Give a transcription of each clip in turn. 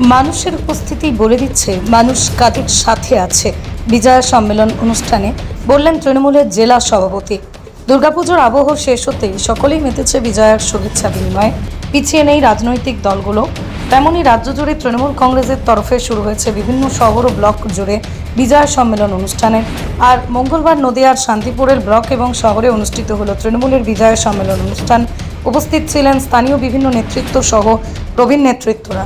মানুষের উপস্থিতি বলে দিচ্ছে, মানুষ কাদের সাথে আছে। বিজয়া সম্মেলন অনুষ্ঠানে বললেন তৃণমূলের জেলা সভাপতি। দুর্গাপুজোর আবহ শেষ হতেই সকলেই মেতেছে বিজয়ার শুভেচ্ছা বিনিময়ে। পিছিয়ে নেই রাজনৈতিক দলগুলো। তেমনই রাজ্য জুড়ে তৃণমূল কংগ্রেসের তরফে শুরু হয়েছে বিভিন্ন শহর ও ব্লক জুড়ে বিজয় সম্মেলন অনুষ্ঠানের আর মঙ্গলবার নদিয়ার শান্তিপুরের ব্লক এবং শহরে অনুষ্ঠিত হলো তৃণমূলের বিজয় সম্মেলন অনুষ্ঠান। উপস্থিত ছিলেন স্থানীয় বিভিন্ন নেতৃত্ব সহ প্রবীণ নেতৃত্বরা।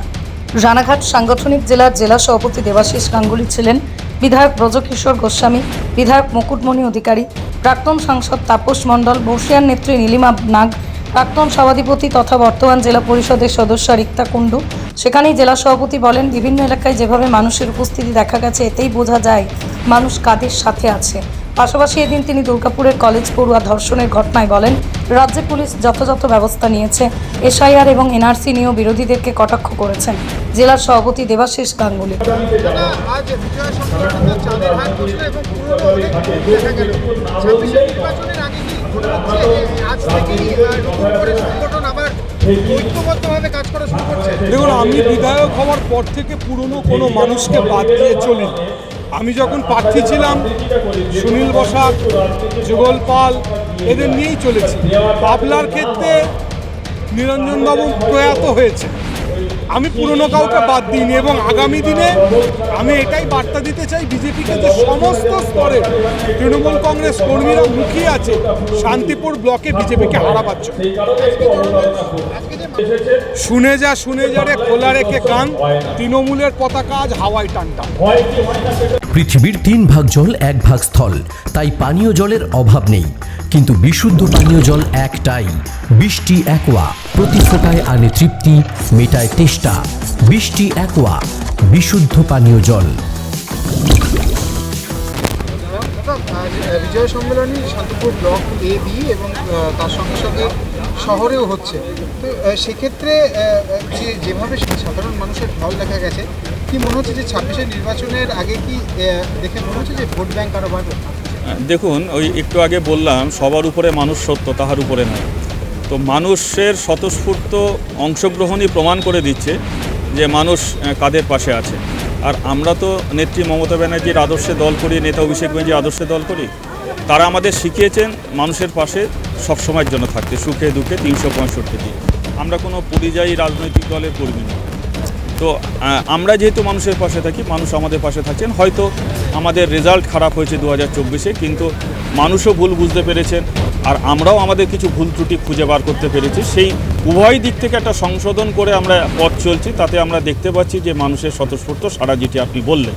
রানাঘাট সাংগঠনিক জেলার জেলা সভাপতি দেবাশিস গাঙ্গুলি ছিলেন বিধায়ক ব্রজকিশোর গোস্বামী, বিধায়ক মুকুটমণি অধিকারী, প্রাক্তন সাংসদ তাপস মণ্ডল, বর্ষিয়ার নেত্রী নীলিমা নাগ, প্রাক্তন সভাধিপতি তথা বর্তমান জেলা পরিষদের সদস্য রিক্তা কুণ্ডু। সেখানেই জেলা সভাপতি বলেন, বিভিন্ন এলাকায় যেভাবে মানুষের উপস্থিতি দেখা গেছে, এতেই বোঝা যায় মানুষ কাদের সাথে আছে। পাশাপাশি এদিন তিনি দুর্গাপুরের কলেজ পড়ুয়া ধর্ষণের ঘটনায় বলেন, রাজ্যে পুলিশ যথাযথ ব্যবস্থা নিয়েছে। এসআইআর এবং এনআরসি নিয়েও বিরোধীদেরকে কটাক্ষ করেছেন জেলার সভাপতি দেবাশিস গাঙ্গুলি। দেখুন, আমি বিধায়ক হওয়ার পর থেকে পুরনো কোনো মানুষকে বাদ দিয়ে চলি আমি যখন প্রার্থী ছিলাম, সুনীল বসাক, যুগল পাল, এদের নিয়েই চলেছি। পাবলার ক্ষেত্রে নিরঞ্জনবাবু প্রয়াত হয়েছে। আমি পুরনো কাউকে বাদ দিইনি এবং আগামী দিনে আমি এটাই বার্তা দিতে চাই, বিজেপিকে যে সমস্ত স্তরে তৃণমূল কংগ্রেস কর্মীরা মুখিয়ে আছে, শান্তিপুর ব্লকে বিজেপিকে হারাবার জন্য। শুনে যা শুনে যা রে, খোলা রেখে কান, তৃণমূলের পতাকা আজ হাওয়ায় টানটা। পৃথিবীর তিন ভাগ জল এক ভাগ স্থল, তাই পানীয় জলের অভাব নেই। কিন্তু বিশুদ্ধ পানীয় জল একটাই। বৃষ্টি একোয়া, প্রতি ফোটায় আনে তৃপ্তি, মেটায় তেষ্টা। বৃষ্টি একোয়া, বিশুদ্ধ পানীয় জল। Bijoy Sammiloni Shantipur block A B এবং তার সঙ্গে সঙ্গে শহরেও হচ্ছে। তো সেক্ষেত্রে যে যেভাবে সাধারণ মানুষের ঢল দেখা গেছে, কি মনে হচ্ছে যে ছাব্বিশের নির্বাচনের আগে কি দেখে মনে হচ্ছে যে ভোট ব্যাংক আরও বাড়বে? দেখুন, ওই একটু আগে বললাম, সবার উপরে মানুষ সত্য, তাহার উপরে নয় তো মানুষের স্বতঃস্ফূর্ত অংশগ্রহণই প্রমাণ করে দিচ্ছে যে মানুষ কাদের পাশে আছে। আর আমরা তো নেত্রী মমতা ব্যানার্জির আদর্শে দল করি, নেতা অভিষেক ব্যানার্জির আদর্শে দল করি। তারা আমাদের শিখিয়েছেন মানুষের পাশে সবসময়ের জন্য থাকতে, সুখে দুঃখে তিনশো পঁয়ষট্টি দিন আমরা কোনো পরিযায়ী রাজনৈতিক দলের কর্মী নই। তো আমরা যেহেতু মানুষের পাশে থাকি, মানুষ আমাদের পাশে থাকছেন, হয়তো আমাদের রেজাল্ট খারাপ হয়েছে দু হাজার চব্বিশে, কিন্তু মানুষও ভুল বুঝতে পেরেছেন, আর আমরাও আমাদের কিছু ভুল ত্রুটি খুঁজে বার করতে পেরেছি। সেই উভয় দিক থেকে একটা সংশোধন করে আমরা পথ চলছি, তাতে আমরা দেখতে পাচ্ছি যে মানুষের স্বতঃস্ফূর্ত সারা যেটি আপনি বললেন,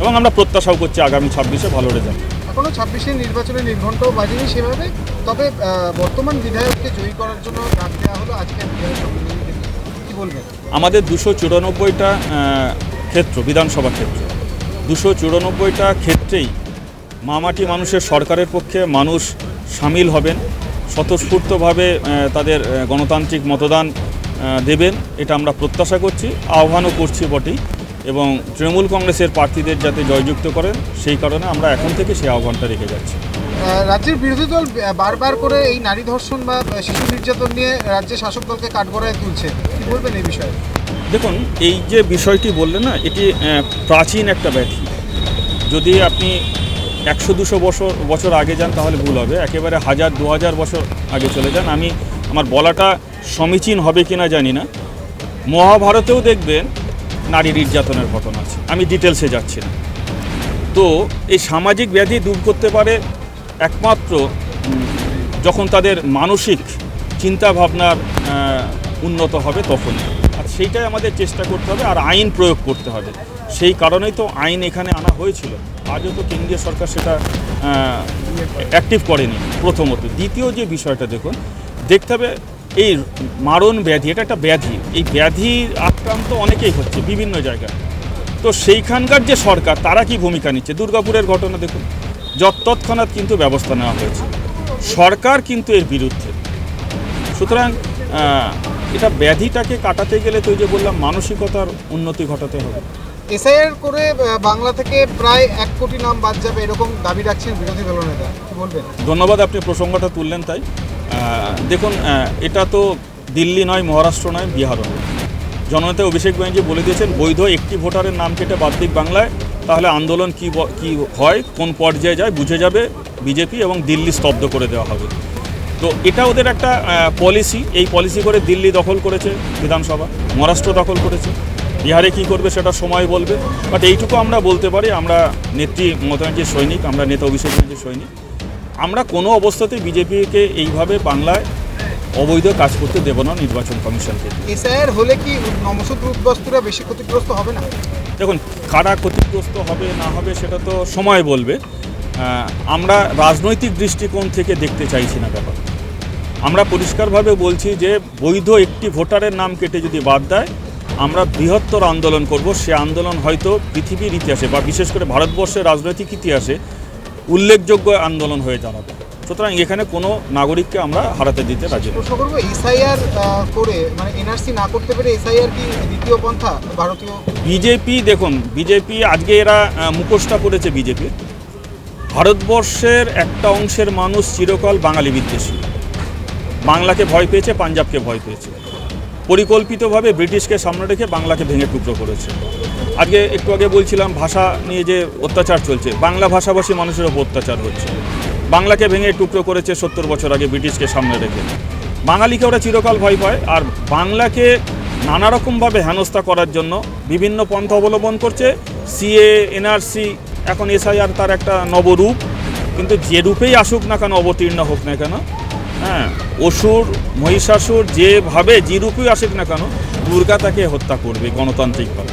এবং আমরা প্রত্যাশাও করছি আগামী ছাব্বিশে ভালো রেজাল্ট এখনও ছাব্বিশে নির্বাচনের নির্ঘণ্টও বাজেনি সেভাবে, তবে বর্তমান বিধায়ককে জয়ী করার জন্য ডাক দেওয়া হলো আজকে বিজয় সম্মেলনী কি বলবেন আমাদের দুশো চুরানব্বইটা ক্ষেত্র, বিধানসভা ক্ষেত্র। দুশো চুরানব্বইটা ক্ষেত্রেই মামাটি মানুষের সরকারের পক্ষে মানুষ সামিল হবেন, স্বতঃস্ফূর্তভাবে তাদের গণতান্ত্রিক মতদান দেবেন, এটা আমরা প্রত্যাশা করছি, আহ্বানও করছি বটেই। এবং তৃণমূল কংগ্রেসের প্রার্থীদের যাতে জয়যুক্ত করেন সেই কারণে আমরা এখন থেকে সেই আহ্বানটা রেখে যাচ্ছি। রাজ্যের বিরোধী দল বারবার করে এই নারী ধর্ষণ বা শিশু নির্যাতন নিয়ে রাজ্যের শাসক দলকে কাঠগড়ায় তুলছে। কি বলবেন এই বিষয়ে? দেখুন এই যে বিষয়টি বললেন না এটি প্রাচীন একটা ব্যাধি। যদি আপনি একশো দুশো বছর বছর আগে যান তাহলে ভুল হবে। একেবারে হাজার দু হাজার বছর আগে চলে যান। আমি আমার বলাটা সমীচীন হবে কিনা জানি না। মহাভারতেও দেখবেন নারী নির্যাতনের ঘটনা আছে। আমি ডিটেলসে যাচ্ছি না। তো এই সামাজিক ব্যাধি দূর করতে পারে একমাত্র যখন তাদের মানসিক চিন্তাভাবনার আহ, উন্নত হবে তখন। আর সেইটাই আমাদের চেষ্টা করতে হবে আর আইন প্রয়োগ করতে হবে। সেই কারণেই তো আইন এখানে আনা হয়েছিল। আজও তো কেন্দ্রীয় সরকার সেটা অ্যাক্টিভ করেনি প্রথমত। দ্বিতীয় যে বিষয়টা দেখুন দেখতে হবে এই মারণ ব্যাধি এটা একটা ব্যাধি। এই ব্যাধি আক্রান্ত অনেকেই হচ্ছে বিভিন্ন জায়গায়। তো সেইখানকার যে সরকার তারা কি ভূমিকা নিচ্ছে? দুর্গাপুরের ঘটনা দেখুন। যত তৎক্ষণাৎ কিন্তু ব্যবস্থা নেওয়া হয়েছে। সরকার কিন্তু এর বিরুদ্ধে। সুতরাং এটা ব্যাধিটাকে কাটাতে গেলে তো যে বললাম মানসিকতার উন্নতি ঘটাতে হবে। এসআইআর করে বাংলা থেকে প্রায় এক কোটি নাম বাদ যাবে এরকম দাবি রাখছেন বিরোধী দলনেতা। কি বলবেন? ধন্যবাদ আপনি প্রসঙ্গটা তুললেন তাই। দেখুন এটা তো দিল্লি নয়, মহারাষ্ট্র নয় বিহারও নয়। জননেতা অভিষেক ব্যানার্জি বলে দিয়েছেন, বৈধ একটি ভোটারের নাম কেটে বাদ দিক বাংলায়, তাহলে আন্দোলন কি কি হয়, কোন পর্যায়ে যায়, বুঝে যাবে বিজেপি এবং দিল্লি স্তব্ধ করে দেওয়া হবে। তো এটা ওদের একটা পলিসি এই পলিসি করে দিল্লি দখল করেছে বিধানসভা, মহারাষ্ট্র দখল করেছে। বিহারে কি করবে সেটা সময় বলবে বাট এইটুকু আমরা বলতে পারি, আমরা নেত্রী মমতা সৈনিক, আমরা নেতা অভিষেক ব্যানার্জির সৈনিক। আমরা কোনো অবস্থাতেই বিজেপিকে এইভাবে বাংলায় অবৈধ কাজ করতে দেব না নির্বাচন কমিশনকে। এসআইআর হলে কি নমসূত্র উদ্বাস্তুরা বেশি ক্ষতিগ্রস্ত হবে না? দেখুন কারা ক্ষতিগ্রস্ত হবে না হবে সেটা তো সময় বলবে। আমরা রাজনৈতিক দৃষ্টিকোণ থেকে দেখতে চাইছি না ব্যাপার। আমরা পরিষ্কারভাবে বলছি যে বৈধ একটি ভোটারের নাম কেটে যদি বাদ দেয় আমরা বৃহত্তর আন্দোলন করব। সে আন্দোলন হয়তো পৃথিবীর ইতিহাসে বা বিশেষ করে ভারতবর্ষের রাজনৈতিক ইতিহাসে উল্লেখযোগ্য আন্দোলন হয়ে দাঁড়াবে। সুতরাং এখানে কোনো নাগরিককে আমরা হারাতে দিতে রাজি প্রশ্ন করব এসআইআর করে মানে এনআরসি না করতে পেরে এসআইআর কি দ্বিতীয় পন্থা ভারতীয়? বিজেপি দেখুন বিজেপি আজকে এরা মুখোশটা করেছে বিজেপি। ভারতবর্ষের একটা অংশের মানুষ চিরকাল বাঙালি বিদ্বেষী। বাংলাকে ভয় পেয়েছে পাঞ্জাবকে ভয় পেয়েছে। পরিকল্পিতভাবে ব্রিটিশকে সামনে রেখে বাংলাকে ভেঙে টুকরো করেছে। আজকে একটু আগে বলছিলাম, ভাষা নিয়ে যে অত্যাচার চলছে, বাংলা ভাষাভাষী মানুষের ওপর অত্যাচার হচ্ছে। বাংলাকে ভেঙে টুকরো করেছে সত্তর বছর আগে ব্রিটিশকে সামনে রেখে। বাঙালিকে ওরা চিরকাল ভয় পায়, আর বাংলাকে নানা রকমভাবে হেনস্থা করার জন্য বিভিন্ন পন্থা অবলম্বন করছে। সিএ, এনআরসি, এখন এসআইআর তার একটা নবরূপ। কিন্তু যে রূপেই আসুক না কেন, অবতীর্ণ হোক না কেন হ্যাঁ অসুর, মহিষাসুর, যেভাবে, যে রূপেই আসুক না কেন, দুর্গা তাকে হত্যা করবে গণতান্ত্রিকভাবে।